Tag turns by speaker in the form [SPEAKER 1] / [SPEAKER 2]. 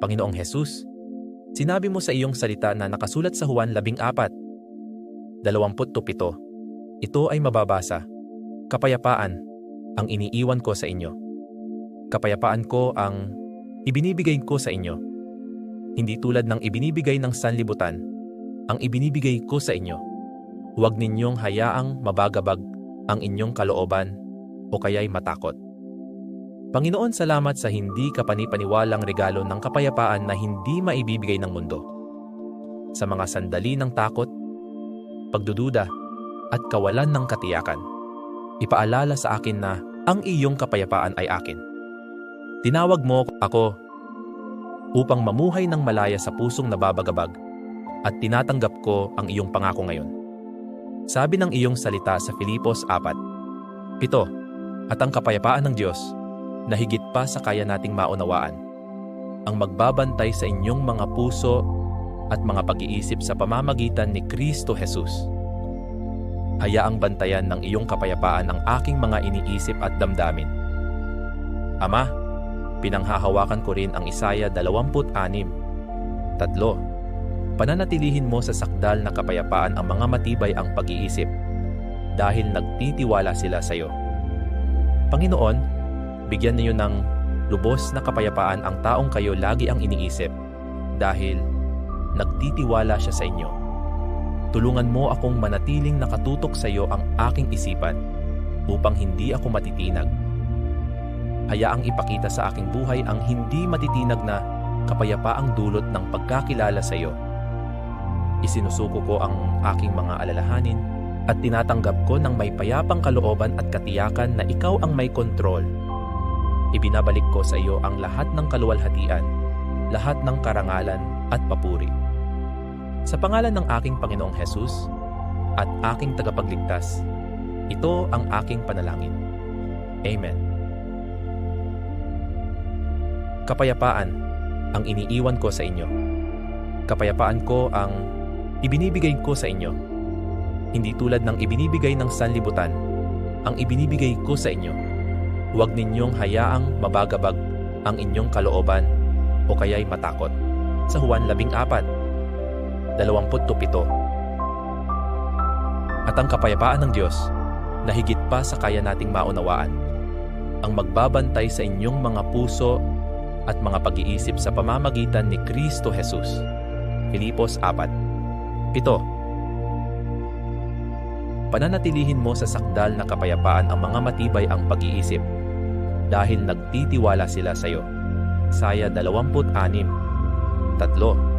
[SPEAKER 1] Panginoong Hesus, sinabi mo sa iyong salita na nakasulat sa Juan 14, 27. Ito ay mababasa. Kapayapaan ang iniiwan ko sa inyo. Kapayapaan ko ang ibinibigay ko sa inyo. Hindi tulad ng ibinibigay ng sanlibutan, ang ibinibigay ko sa inyo. Huwag ninyong hayaang mabagabag ang inyong kalooban o kaya'y matakot. Panginoon, salamat sa hindi kapanipaniwalang regalo ng kapayapaan na hindi maibibigay ng mundo. Sa mga sandali ng takot, pagdududa, at kawalan ng katiyakan, ipaalala sa akin na ang iyong kapayapaan ay akin. Tinawag mo ako upang mamuhay ng malaya sa pusong nababagabag at tinatanggap ko ang iyong pangako ngayon. Sabi ng iyong salita sa Filipos 4, Pito, at ang kapayapaan ng Diyos na higit pa sa kaya nating maunawaan, ang magbabantay sa inyong mga puso at mga pag-iisip sa pamamagitan ni Kristo Jesus. Hayaang bantayan ng iyong kapayapaan ang aking mga iniisip at damdamin. Ama, pinanghahawakan ko rin ang Isaya 26. Tatlo, pananatilihin mo sa sakdal na kapayapaan ang mga matibay ang pag-iisip dahil nagtitiwala sila sa iyo. Panginoon, bigyan niyo ng lubos na kapayapaan ang taong kayo lagi ang iniisip dahil nagtitiwala siya sa inyo. Tulungan mo akong manatiling nakatutok sa iyo ang aking isipan upang hindi ako matitinag. Hayaang ipakita sa aking buhay ang hindi matitinag na kapayapaang dulot ng pagkakilala sa iyo. Isinusuko ko ang aking mga alalahanin at tinatanggap ko ng may payapang kalooban at katiyakan na ikaw ang may kontrol. Ibinabalik ko sa iyo ang lahat ng kaluwalhatian, lahat ng karangalan at papuri. Sa pangalan ng aking Panginoong Hesus at aking tagapagligtas, ito ang aking panalangin. Amen. Kapayapaan ang iniiwan ko sa inyo. Kapayapaan ko ang ibinibigay ko sa inyo. Hindi tulad ng ibinibigay ng sanlibutan, ang ibinibigay ko sa inyo. Huwag ninyong hayaang mabagabag ang inyong kalooban o kaya'y matakot. Sa Juan 14, 27. At ang kapayapaan ng Diyos na higit pa sa kaya nating maunawaan, ang magbabantay sa inyong mga puso at mga pag-iisip sa pamamagitan ni Kristo Jesus. Filipos 4 Pito, pananatilihin mo sa sakdal na kapayapaan ang mga matibay ang pag-iisip dahil nagtitiwala sila sa iyo. Saya 26, 3